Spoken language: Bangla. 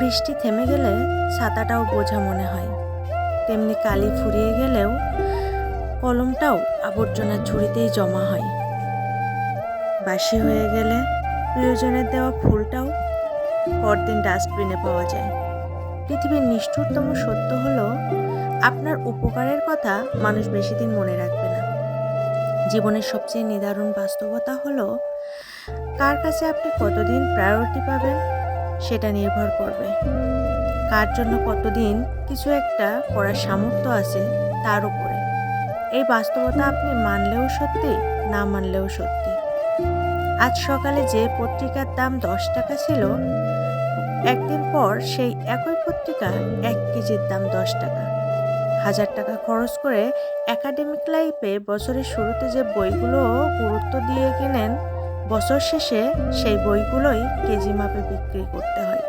বৃষ্টি থেমে গেলে ছাতাটাও বোঝা মনে হয়। তেমনি কালি ফুরিয়ে গেলেও কলমটাও আবর্জনার ঝুড়িতেই জমা হয়। বাসি হয়ে গেলে প্রিয়জনের দেওয়া ফুলটাও পরদিন ডাস্টবিনে পাওয়া যায়। পৃথিবীর নিষ্ঠুরতম সত্য হলো, আপনার উপকারের কথা মানুষ বেশি দিন মনে রাখবে না। জীবনের সবচেয়ে নিদারুণ বাস্তবতা হলো, কার কাছে আপনি কতদিন প্রায়োরিটি পাবেন? সেটা নির্ভর করবে। কার জন্য কতদিন কিছু একটা করার সামর্থ্য আছে তার উপরে। এই বাস্তবতা আপনি মানলেও সত্যি, না মানলেও সত্যি। আজ সকালে যে পত্রিকার দাম দশ টাকা ছিল, একদিন পর সেই একই পত্রিকা এক কেজির দাম দশ টাকা। হাজার টাকা খরচ করে একাডেমিক লাইফে বছরের শুরুতে যে বইগুলো গুরুত্ব দিয়ে কেনেন বছর শেষে সেই বইগুলোই কেজি মাপে বিক্রি করতে হয়।